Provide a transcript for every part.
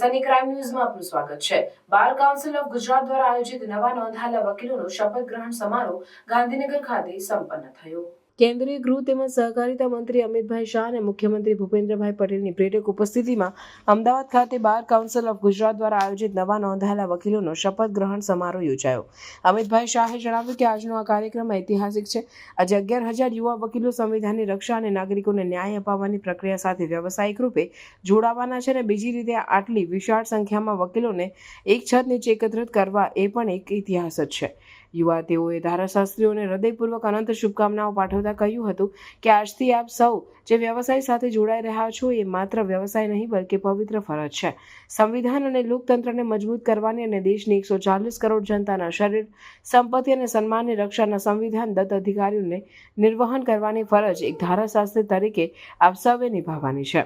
Sunny crime ન્યૂઝમાં આપનું સ્વાગત છે. બાર કાઉન્સિલ ઓફ ગુજરાત દ્વારા આયોજિત નવા નોંધાયેલા વકીલોનો શપથ ગ્રહણ સમારોહ ગાંધીનગર ખાતે સંપન્ન થયો. કેન્દ્રીય ગૃહ તેમજ સહકારિતા મંત્રી અમિતભાઈ શાહ અને મુખ્યમંત્રી ભૂપેન્દ્રભાઈ પટેલની પ્રેરક ઉપસ્થિતિમાં અમદાવાદ ખાતે બાર કાઉન્સિલ ઓફ ગુજરાત દ્વારા આયોજિત નવા નોંધાયેલા વકીલોનો શપથ ગ્રહણ સમારોહ યોજાયો. અમિતભાઈ શાહે જણાવ્યું કે આજનો આ કાર્યક્રમ ઐતિહાસિક છે. આજે અગિયાર હજાર યુવા વકીલો સંવિધાનની રક્ષા અને નાગરિકોને ન્યાય અપાવવાની પ્રક્રિયા સાથે વ્યવસાયિક રૂપે જોડાવાના છે અને બીજી રીતે આટલી વિશાળ સંખ્યામાં વકીલોને એક છત નીચે એકત્રિત કરવા એ પણ એક ઇતિહાસ જ છે. યુવા તેઓએ ધારાશાસ્ત્રીઓને હૃદયપૂર્વક અનંત શુભકામનાઓ પાઠવતા કહ્યું હતું કે આજથી આપ સૌ જે વ્યવસાય સાથે જોડાઈ રહ્યા છો એ માત્ર વ્યવસાય નહીં, બલકે પવિત્ર ફરજ છે. સંવિધાન અને લોકતંત્રને મજબૂત કરવાની અને દેશની એકસો ચાલીસ કરોડ જનતાના શરીર, સંપત્તિ અને સન્માનની રક્ષાના સંવિધાન દત્ત અધિકારીઓને નિર્વહન કરવાની ફરજ એક ધારાશાસ્ત્રી તરીકે આપ સૌએ નિભાવવાની છે.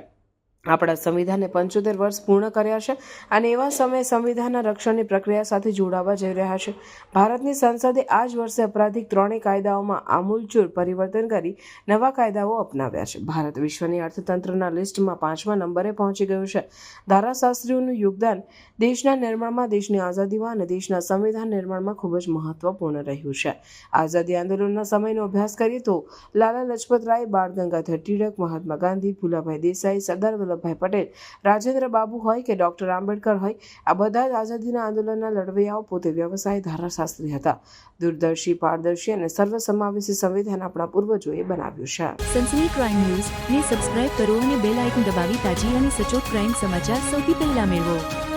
આપણા સંવિધાને પંચોતેર વર્ષ પૂર્ણ કર્યા છે અને એવા સમયે સંવિધાનના રક્ષણની પ્રક્રિયા સાથે જોડાવા જઈ રહ્યા છે. ભારતની સંસદે આ જ વર્ષે અપરાધિક ત્રણેય કાયદાઓમાં આમૂલચૂર પરિવર્તન કરી નવા કાયદાઓ અપનાવ્યા છે. ભારત વિશ્વની અર્થતંત્રના લિસ્ટમાં પાંચમા નંબરે પહોંચી ગયું છે. ધારાશાસ્ત્રીઓનું યોગદાન દેશના નિર્માણમાં, દેશની આઝાદીમાં અને દેશના સંવિધાન નિર્માણમાં ખૂબ જ મહત્વપૂર્ણ રહ્યું છે. આઝાદી આંદોલનના સમયનો અભ્યાસ કરીએ તો લાલા લજપત રાય બાળ ગંગાધર ટિળક મહાત્મા ગાંધી, ભુલાભાઈ દેસાઈ, સરદાર વલ્લભભાઈ પટેલ, રાજેન્દ્ર બાબુ હોય કે ડૉક્ટર આંબેડકર હોય, આ બધા જ આઝાદીના આંદોલનના લડવૈયાઓ પોતે વ્યવસાય ધારાશાસ્ત્રી હતા. દૂરદર્શી, પારદર્શી અને સર્વસમાવેશી સંવિધાન આપણા પૂર્વજોએ બનાવ્યું છે. સનસની ક્રાઇમ ન્યૂઝ ને સબસ્ક્રાઇબ કરો અને બેલ આઇકન દબાવી તાજી અને સચોટ ક્રાઇમ સમાચાર સૌથી પહેલા મેળવો.